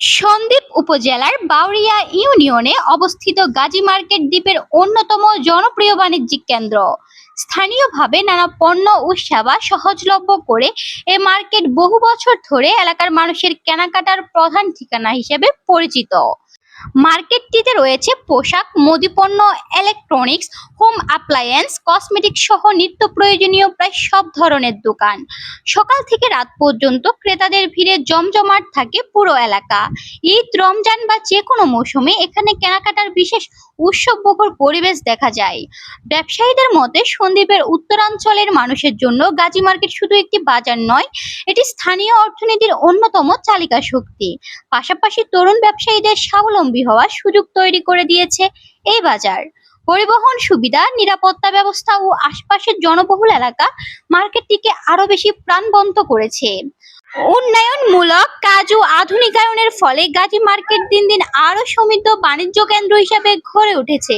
সন্দ্বীপ উপজেলার বাউরিয়া ইউনিয়নে অবস্থিত গাজী মার্কেট দ্বীপের অন্যতম জনপ্রিয় বাণিজ্যিক কেন্দ্র। স্থানীয়ভাবে নানা পণ্য ও সেবা সহজলভ্য করে এ মার্কেট বহু বছর ধরে এলাকার মানুষের কেনাকাটার প্রধান ঠিকানা হিসেবে পরিচিত। মার্কেটটিতে রয়েছে পোশাক মুদিপণ্য ইলেকট্রনিক্স হোম অ্যাপ্লায়েন্স কসমেটিক সহ নিত্য প্রয়োজনীয় প্রায় সব ধরনের দোকান। সকাল থেকে রাত পর্যন্ত ক্রেতাদের ভিড়ে জমজমাট থাকে পুরো এলাকা। ঈদ, রমজান বা যে কোনো মৌসুমে এখানে কেনাকাটার বিশেষ উৎসবমুখর পরিবেশ দেখা যায়। ব্যবসায়ীদের মতে সন্দ্বীপের উত্তরাঞ্চলের মানুষের জন্য গাজী মার্কেট শুধু একটি বাজার নয়, এটি স্থানীয় অর্থনীতির অন্যতম চালিকা শক্তি। পাশাপাশি তরুণ ব্যবসায়ীদের স্বাবলম্বী হওয়ার সুযোগ তৈরি করে দিয়েছে এই বাজার। পরিবহন সুবিধা, নিরাপত্তা ব্যবস্থা ও আশপাশের জনবহুল এলাকা মার্কেটটিকে আরও বেশি প্রাণবন্ত করেছে। উন্নয়নমূলক কাজ ও আধুনিকায়নের ফলে গাজী মার্কেট দিন দিন আরও সমৃদ্ধ বাণিজ্য কেন্দ্র হিসাবে গড়ে উঠেছে।